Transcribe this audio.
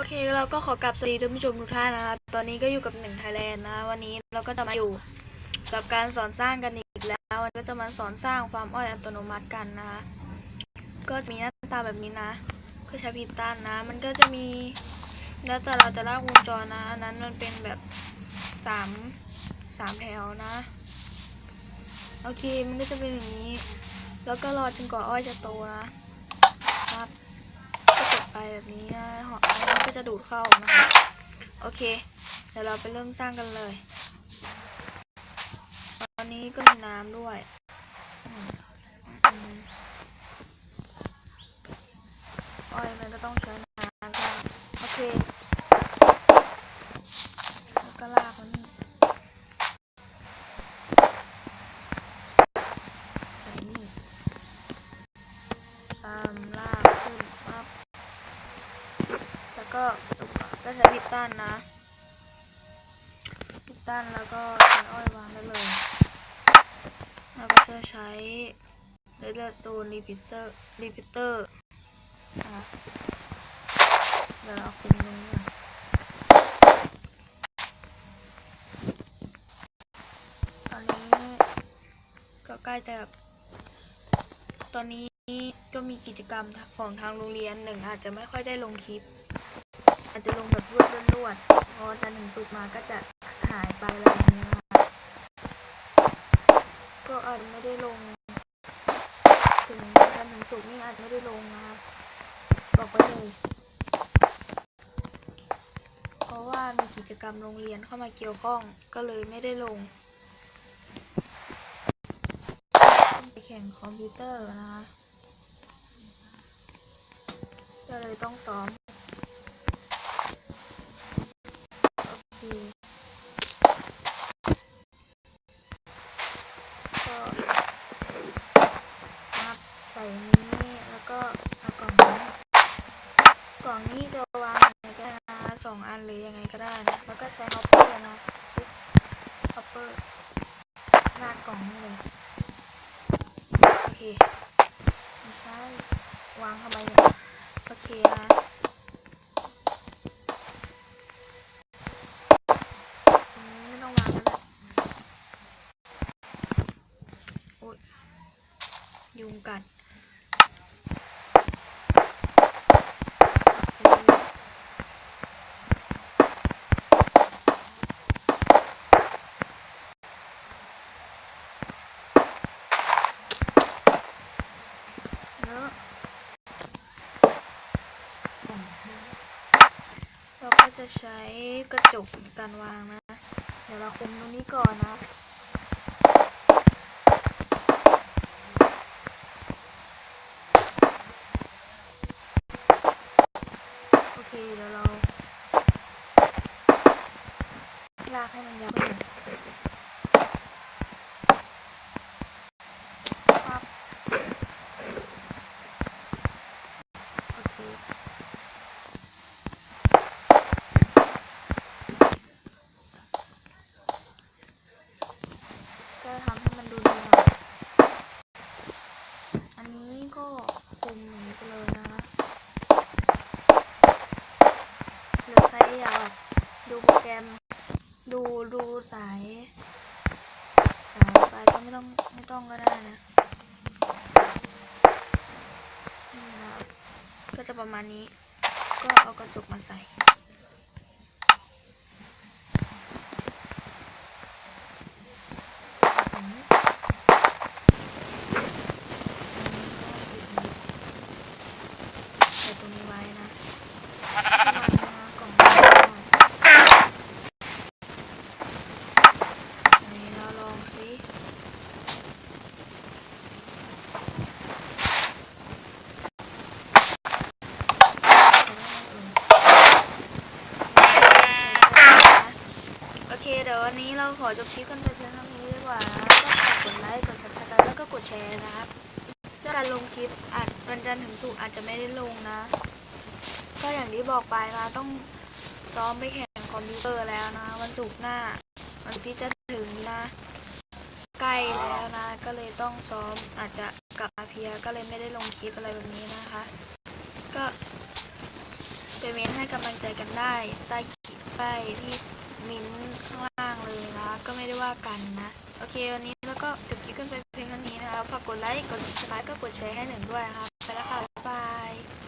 โอเคเราก็ขอกลับสวัสดีท่านผู้ชมทุกท่านนะครับ ตอนนี้ก็อยู่กับหนึ่งไทยแลนด์นะ วันนี้เราก็จะมาอยู่กับการสอนสร้างกันอีกแล้ววันก็จะมาสอนสร้างฟามอ้อยอัตโนมัติกันนะคะ ก็จะมีหน้าตาแบบนี้นะ ก็ใช้พิตันนะ มันก็จะมีแล้วแต่เราจะลากวงจรนะอันนั้นมันเป็นแบบสามสามแถวนะ โอเคมันก็จะเป็นอย่างนี้ แล้วก็รอจนกว่าอ้อยจะโตนะครับ แบบนี้นะหออันก็จะดูดเข้านะคะโอเค เดี๋ยวเราไปเริ่มสร้างกันเลย ตอนนี้ก็มีน้ำด้วยอ้อยมันก็ต้องใช้น้ำใช่ไหมโอเค แล้วก็ลากมันนี่ตามลาก ก็ก็ใช้พิตตันนะพิตตันแล้วก็ใช้อ้อยวางได้เลย แล้วก็จะใช้เลเซอร์ตูนรีพิเตอร์รีพิเตอร์นะเดี๋ยวเราคุมตรงนี้ก่อนตอนนี้ก็ใกล้จะตอนนี้ก็มีกิจกรรมของทางโรงเรียนหนึ่งอาจจะไม่ค่อยได้ลงคลิป อาจจะลงแบบรวดรวดพอจันทร์ถึงศุกร์มาก็จะหายไปอะไรอย่างเงี้ยก็อาจจะไม่ได้ลง ถึงจันทร์ถึงศุกร์นี่อาจจะไม่ได้ลงนะคะบอกไว้เลยเพราะว่ามีกิจกรรมโรงเรียนเข้ามาเกี่ยวข้องก็เลยไม่ได้ลงไปแข่งคอมพิวเตอร์นะคะก็เลยต้องซ้อม โอเคก็นับใส่นี้แล้วก็เอากล่องนี้ กล่องนี้จะวางยังไงก็ได้นะ สองอันหรือยังไงก็ได้นะ แล้วก็ใช้ฮอปเปอร์นะฮอปเปอร์ลากล่องนี่เลย โอเคไม่ใช่วางทำไมเนี่ยโอเคนะไม่ต้องวางแล้วแหละโอ๊ยยุงกัดโอเคเน อะเราก็จะใช้กระจกในการวางนะ เดี๋ยวเราคุมตรงนี้ก่อนนะโอเคเดี๋ยวเราลากให้มันยาวขึ้นปั๊บโอเค ก็ ทำให้มันดูดีหน่อยอันนี้ก็คุมอย่งนี้ไปเลยนะหรือใครอยาดูโปรแกรม ดูดูสายสายไฟก็ไม่ต้องไม่ต้องก็ได้นะนี่นะก็จะประมาณนี้ ก็เอากระจกมาใส่ อืมใส่ตรงนี้ไว้นะวางหน้ากล่องไว้ก่อนไหนเราลองสิโอเค เดี๋ย วันนี้เราขอจบคลิปกันไปเพียงเท่านี้ดีกว่านะก็ฝากกดไลค์กด subscribe แล้วก็กดแชร์นะครับเพื่อการลงคลิปอาจวันจันทร์ถึงศุกร์อาจจะไม่ได้ลงนะ ก็อย่างที่บอกไปนะต้องซ้อมไปแข่งคอมพิวเตอร์แล้วนะ วันศุกร์หน้า วันที่จะถึงนะ ใกล้แล้วนะ ก็เลยต้องซ้อมอาจจะกลับมาเพียก็เลยไม่ได้ลงคลิปอะไรแบบนี้นะคะ ก็เป็นเมนให้กำลังใจกันได้ใต้คลิปใต้ที่ เมนต์ข้างล่างเลยนะ ก็ไม่ได้ว่ากันนะ โอเค วันนี้แล้วก็จบคลิปกันไปเพียงเท่านี้นะคะฝากกดไลค์ กดติดตก็กดแชร์ให้หนึ่งด้วยนะคะไปแล้วค่ะ บ๊ายบาย